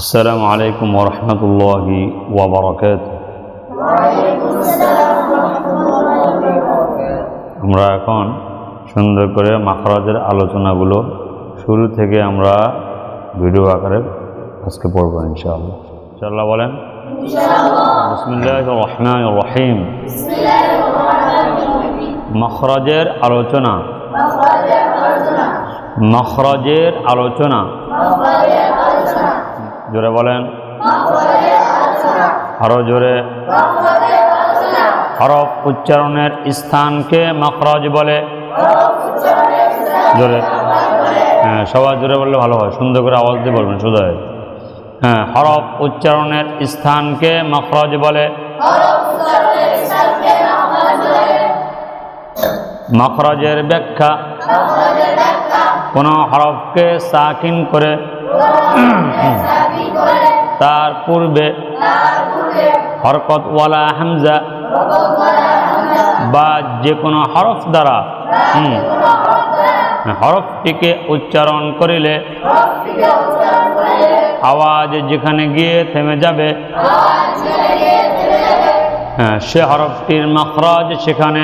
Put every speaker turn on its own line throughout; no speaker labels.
السلام عليكم ورحمة الله وبركاته আমরা এখন সুন্দর করে মাখরাজের আলোচনাগুলো শুরু থেকে আমরা ভিডিও আকারে আজকে পড়বো ইনশাআল্লাহ ইনশাআল্লাহ বলেন বিসমিল্লাহ রহমান রহিম মখরাজের আলোচনা মখরাজের আলোচনা জোরে বলেন। আরও জোরে। হরফ উচ্চারণের স্থানকে মখরাজ বলে। জোরে। হ্যাঁ সবাই জোরে বললে ভালো হয়। সুন্দর করে আওয়াজ দিয়ে বলবেন শুধু হ্যাঁ হরফ উচ্চারণের স্থানকে মখরাজ বলে। মখরাজের ব্যাখ্যা। কোন হরফকে সাকিন করে তার পূর্বে হরকতওয়ালা হামজা বা যে কোনো হরফ দ্বারা হরফটিকে উচ্চারণ করিলে আওয়াজ যেখানে গিয়ে থেমে যাবে হ্যাঁ সে হরফটির মখরাজ সেখানে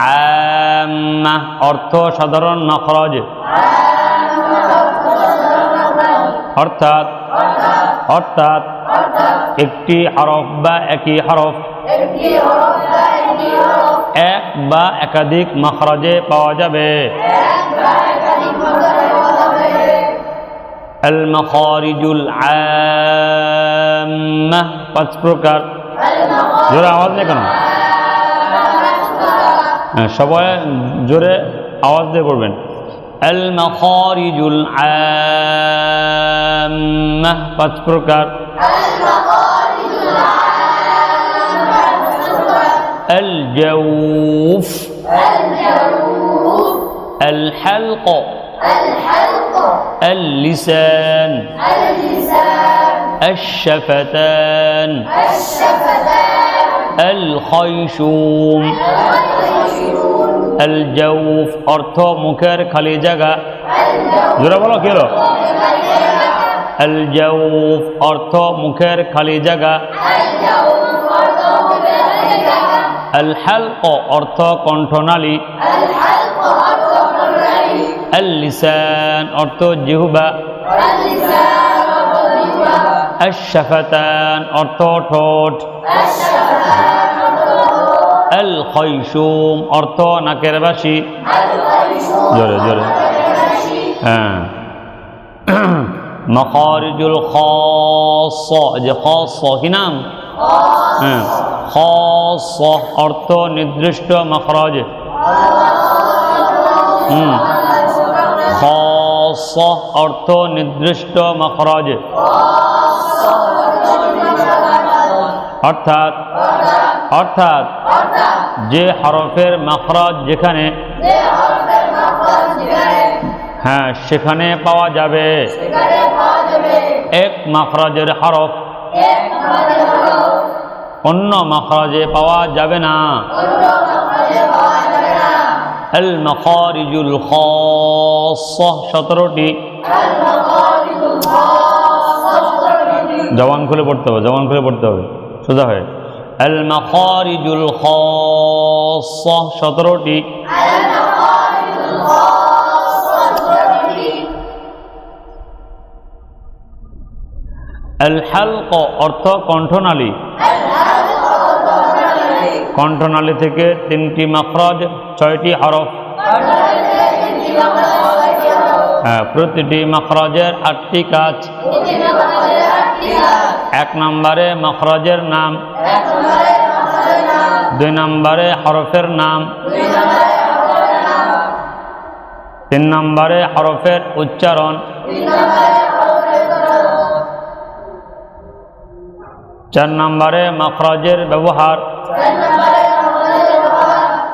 عامة অর্থ সাধারণ মখরাজ অর্থাৎ অর্থাৎ একটি হরফ বা একই হরফ এক বা একাধিক মখরাজে পাওয়া যাবে المخارج العامة পাঁচ প্রকার জোরে আওয়াজ নেই কেন হ্যাঁ, সবাই জোরে আওয়াজ দিয়ে করবেন المخارج العامة পাঁচ প্রকার الجوف الحلق اللسان الشفتان الخيشوم আল অর্থ মুখের খালি জায়গা। জোরে বলো, কি হলো? আল অর্থ মুখের খালি জায়গা। আল অর্থ কণ্ঠনালী। আল লিসান অর্থ জিহুবা। আশাফাতান অর্থ ঠোঁট। আল খৈসুম অর্থ নাকের বাসি জোরে জোরে। হ্যাঁ। মখরিজুল খস যে খস কি নাম? হ্যাঁ। খস অর্থ নির্দিষ্ট মখরজ। হুম। খস অর্থ নির্দিষ্ট মখরজ। অর্থাৎ অর্থাৎ যে হরফের মখরজ যেখানে হ্যাঁ সেখানে পাওয়া যাবে। এক মখরাজের হরফ। অন্য মখরাজে পাওয়া যাবে না। আল মখারিজুল খাসসাহ সতেরোটি। জবান খুলে পড়তে হবে জবান খুলে পড়তে হবে। সোজা হয়ে। আল মখারিজুল খাসসাহ সতেরোটি। আল হালক অর্থ কণ্ঠনালী। কণ্ঠনালী থেকে তিনটি মখরজ, ছয়টি হরফ। হ্যাঁ প্রতিটি মখরজের আটটি কাজ। এক নম্বরে মখরজের নাম। দুই নম্বরে হরফের নাম। তিন নম্বরে হরফের উচ্চারণ। চার নম্বরে মখরাজের ব্যবহার।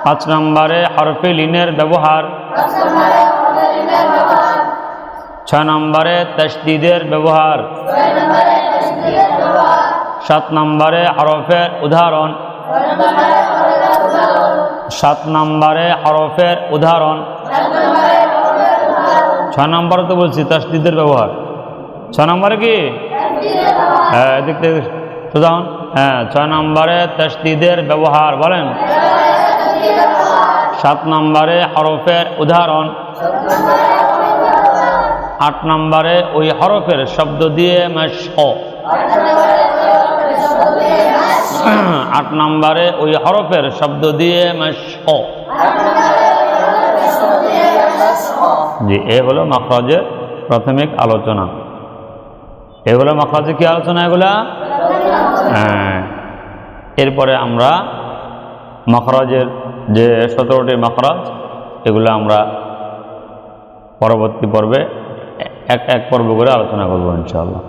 পাঁচ নম্বরে হরফে লিনের ব্যবহার। ছয় নম্বরে তসদিদের ব্যবহার। সাত নম্বরে হরফের উদাহরণ। সাত নম্বরে হরফের উদাহরণ। ছয় নম্বরে তো বলছি, তসদিদের ব্যবহার। ছয় নম্বরে কি? হ্যাঁ এদিক হ্যাঁ ছয় নম্বরে তসদিদের ব্যবহার, বলেন। সাত নম্বরে হরফের উদাহরণ। আট নম্বরে ওই হরফের শব্দ দিয়ে মেশ আট নম্বরে ওই হরফের শব্দ দিয়ে জি, এ হলো মাখরাজের প্রাথমিক আলোচনা। এগুলো মাখরাজের কি আলোচনা এগুলা? হ্যাঁ। এরপরে আমরা মখরাজের যে সতেরোটি মখরাজ, এগুলো আমরা পরবর্তী পর্বে এক এক পর্ব করে আলোচনা করব ইনশাআল্লাহ।